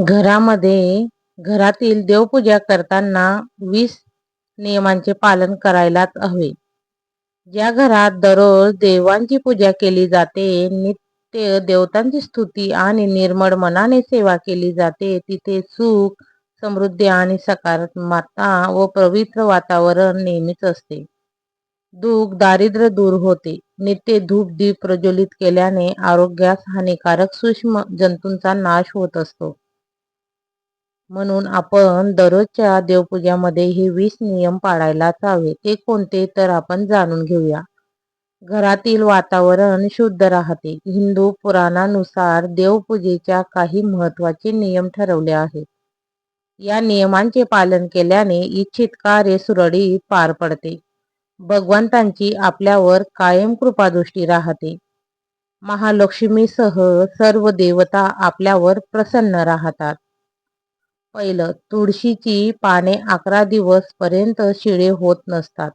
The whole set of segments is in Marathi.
घरामध्ये घरातील देवपूजा करताना वीस नियमांचे पालन करायलाच हवे. ज्या घरात दररोज देवांची पूजा केली जाते नित्य देवतांची स्तुती आणि निर्मळ मनाने सेवा केली जाते तिथे सुख समृद्धी आणि सकारात्मकता व पवित्र वातावरण नेहमीच असते. दुःख दारिद्र्य दूर होते. नित्य धूप दीप प्रज्वलित केल्याने आरोग्यास हानिकारक सूक्ष्म जंतूंचा नाश होत असतो. म्हणून आपण दररोजच्या देवपूजामध्ये हे वीस नियम पाळायलाच हवे ते कोणते तर आपण जाणून घेऊया. घरातील वातावरण शुद्ध राहते. हिंदू पुराणानुसार देवपूजेच्या काही महत्त्वाचे नियम ठरवले आहेत. या नियमांचे पालन केल्याने इच्छित कार्य सुरळीत पार पडते. भगवंतांची आपल्यावर कायम कृपादृष्टी राहते. महालक्ष्मीसह सर्व देवता आपल्यावर प्रसन्न राहतात. पहिलं तुळशीची पाने अकरा दिवस पर्यंत शिळे होत नसतात.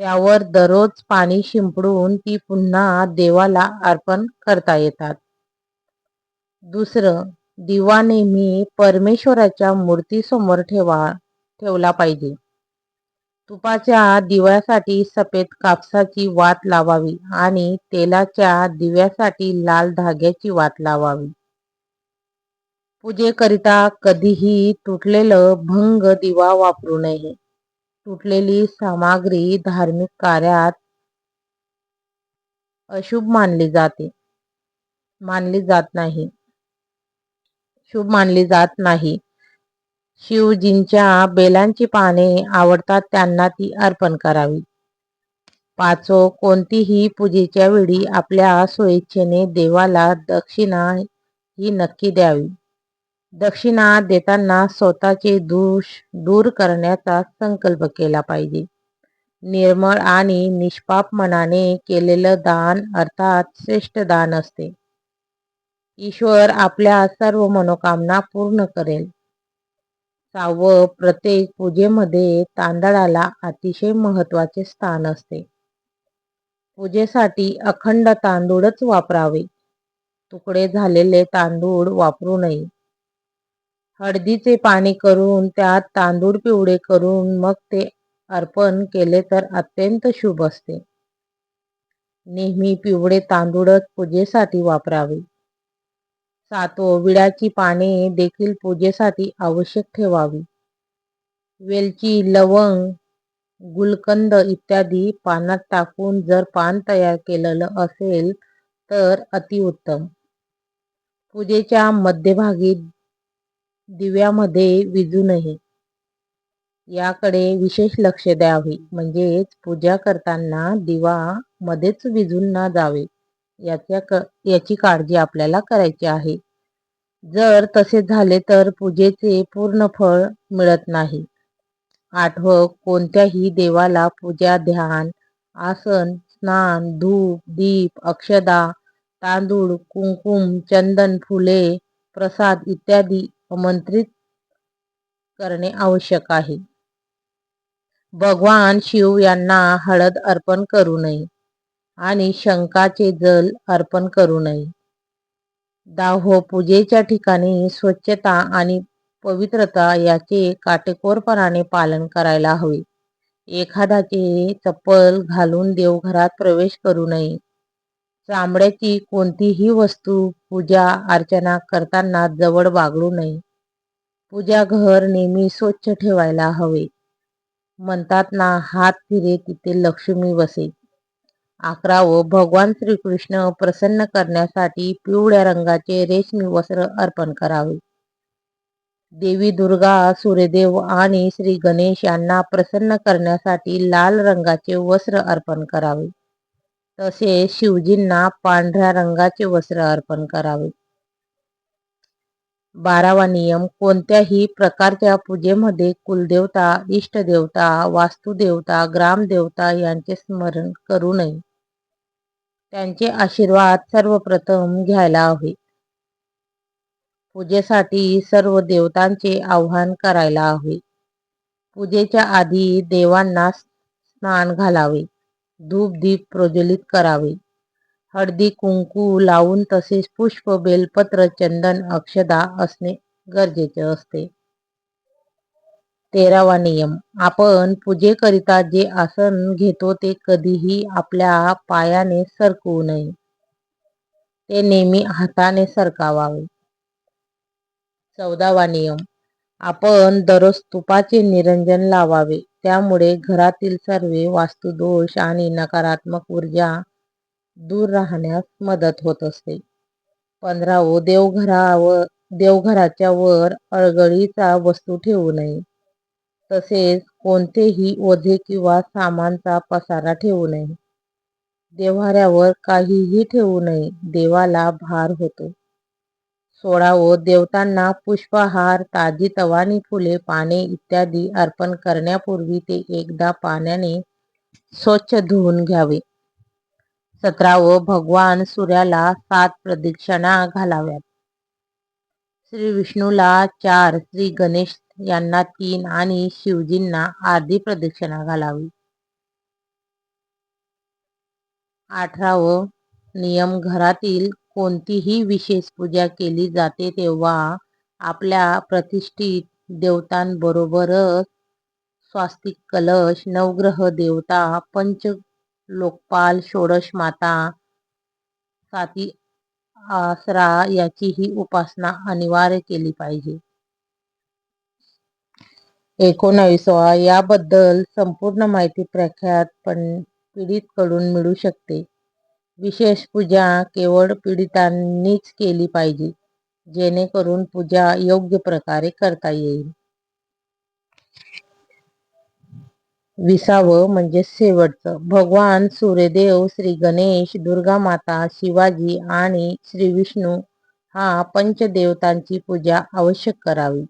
त्यावर दररोज पाणी शिंपडून ती पुन्हा देवाला अर्पण करता येतात. दुसरं दिवा नेहमी परमेश्वराच्या मूर्तीसमोर ठेवा ठेवला पाहिजे. तुपाच्या दिव्यासाठी सफेद कापसाची वात लावावी आणि तेलाच्या दिव्यासाठी लाल धाग्याची वात लावावी. पूजेकरिता कधीही तुटलेलं भंग दिवा वापरू नये. तुटलेली सामग्री धार्मिक कार्यात अशुभ मानली जाते. मानली जात नाही. शुभ मानली जात नाही. शिवजींच्या बेलांची पाने आवडतात त्यांना ती अर्पण करावी. पाचो कोणतीही पूजेच्या वेळी आपल्या स्वेच्छेने देवाला दक्षिणा ही नक्की द्यावी. दक्षिणा देताना स्वतःचे दोष दूर करण्याचा संकल्प केला पाहिजे. निर्मळ आणि निष्पाप मनाने केलेलं दान अर्थात श्रेष्ठ दान असते. ईश्वर आपल्या सर्व मनोकामना पूर्ण करेल. सावं प्रत्येक पूजेमध्ये तांदळाला अतिशय महत्त्वाचे स्थान असते. पूजेसाठी अखंड तांदूळच वापरावे. तुकडे झालेले तांदूळ वापरू नये. हळदीचे पाणी करून त्यात तांदूळ पिवळे करून मग ते अर्पण केले तर अत्यंत शुभ असते. नेहमी पिवळे तांदूळच पूजेसाठी वापरावे. सातो विड्याची पाने देखील पूजेसाठी आवश्यक ठेवावी. वेलची लवंग गुलकंद इत्यादी पानात टाकून जर पान तयार केलेलं असेल तर अतिउत्तम. पूजेच्या मध्यभागी दिव्यामध्ये विजू नये याकडे विशेष लक्ष द्यावे. म्हणजेच पूजा करताना दिवा मध्येच विजून न जावे. याच्या याची काळजी आपल्याला करायची आहे. जर तसे झाले तर पूजेचे पूर्ण फळ मिळत नाही. आठव कोणत्याही देवाला पूजा ध्यान आसन स्नान धूप दीप अक्षदा तांदूळ कुंकुम चंदन फुले प्रसाद इत्यादी आमंत्रित करणे आवश्यक आहे. भगवान शिव यांना हळद अर्पण करू नये आणि शंकाचे जल अर्पण करू नये. दाहो पूजेच्या ठिकाणी स्वच्छता आणि पवित्रता याचे काटेकोरपणाने पालन करायला हवे. एखाद्याचे चप्पल घालून देवघरात प्रवेश करू नये. चामड्याची कोणतीही वस्तू पूजा अर्चना करताना जवळ वागळू नये. पूजा घर नेहमी स्वच्छ ठेवायला हवे. म्हणतात ना हात फिरे तिथे लक्ष्मी वसे व भगवान श्रीकृष्ण प्रसन्न करण्यासाठी पिवळ्या रंगाचे रेशमी वस्त्र अर्पण करावे. देवी दुर्गा सूर्यदेव आणि श्री गणेश यांना प्रसन्न करण्यासाठी लाल रंगाचे वस्त्र अर्पण करावे. तसेच शिवजींना पांढऱ्या रंगाचे वस्त्र अर्पण करावे. बारावा नियम कोणत्याही प्रकारच्या पूजेमध्ये कुलदेवता इष्टदेवता वास्तुदेवता ग्रामदेवता यांचे स्मरण करू नये. त्यांचे आशीर्वाद सर्वप्रथम घ्यायला हवे. पूजेसाठी सर्व देवतांचे आवाहन करायला हवे. पूजेच्या आधी देवांना स्नान घालावे. धूप दीप प्रज्वलित करावे. हळदी कुंकू लावून तसेच पुष्प बेलपत्र चंदन अक्षदा असणे गरजेचे असते. तेरावा नियम. आपण पूजेकरिता जे आसन घेतो ते कधीही आपल्या पायाने सरकवू नये. ते नेहमी हाताने सरकावावे. चौदावा नियम. आपण दररोज तुपाचे निरंजन लावावे. त्यामुळे घरातील सर्व वास्तुदोष आणि नकारात्मक ऊर्जा दूर राहण्यास मदत होत असते. पंधरावं देवघरावर देवघराच्या वर अळगळीचा वस्तू ठेवू नये. तसेच कोणतेही ओझे किंवा सामानचा पसारा ठेवू नये. देव्हाऱ्यावर काहीही ठेवू नये. देवाला भार होतो. सोळावं देवतांना पुष्पहार ताजी तवानी फुले पाने इत्यादी अर्पण करण्यापूर्वी ते एकदा पाण्याने स्वच्छ धुवून घ्यावे. सतरावं भगवान सूर्याला सात प्रदक्षिणा घालाव्यात. श्री विष्णूला चार श्री गणेश यांना तीन आणि शिवजींना आधी प्रदक्षिणा घालावी. अठरावं नियम घरातील कोणतीही विशेष पूजा केली जाते तेव्हा आपल्या प्रतिष्ठित देवतांबरोबरच स्वास्तिक कलश नवग्रह देवता पंच लोकपाल षोडश माता साती आसरा याचीही उपासना अनिवार्य केली पाहिजे. एकोणावीसवा याबद्दल संपूर्ण माहिती प्रख्यात पीडित कडून मिळू शकते. विशेष पूजा केवळ पीडितांनीच केली पाहिजे जेणेकरून पूजा योग्य प्रकारे करता येईल. विसावं म्हणजे शेवटचं. भगवान सूर्यदेव श्री गणेश दुर्गा माता शिवाजी आणि श्री विष्णू हा पंचदेवतांची पूजा आवश्यक करावी.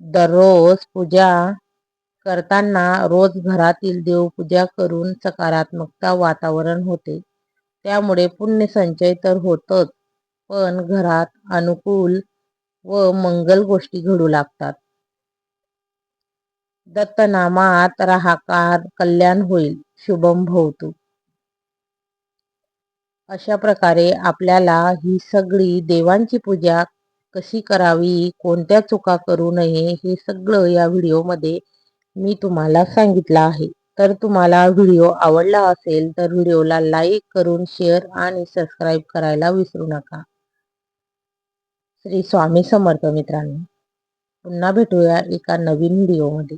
दररोज पूजा करताना रोज घरातील देवपूजा करून सकारात्मकता वातावरण होते. त्यामुळे पुण्य संचय तर होतच पण घरात अनुकूल व मंगल गोष्टी घडू लागतात. दत्तनामात राहाकार कल्याण होईल शुभम भवतु. अशा प्रकारे आपल्याला ही सगळी देवांची पूजा कशी करावी कोणत्या चुका करू नये हे सगळं या व्हिडिओमध्ये मी तुम्हाला सांगितलं आहे. तर तुम्हाला व्हिडिओ आवडला असेल तर व्हिडिओला लाईक करून शेअर आणि सबस्क्राईब करायला विसरू नका. श्री स्वामी समर्थ मित्रांनो पुन्हा भेटूया एका नवीन व्हिडिओमध्ये.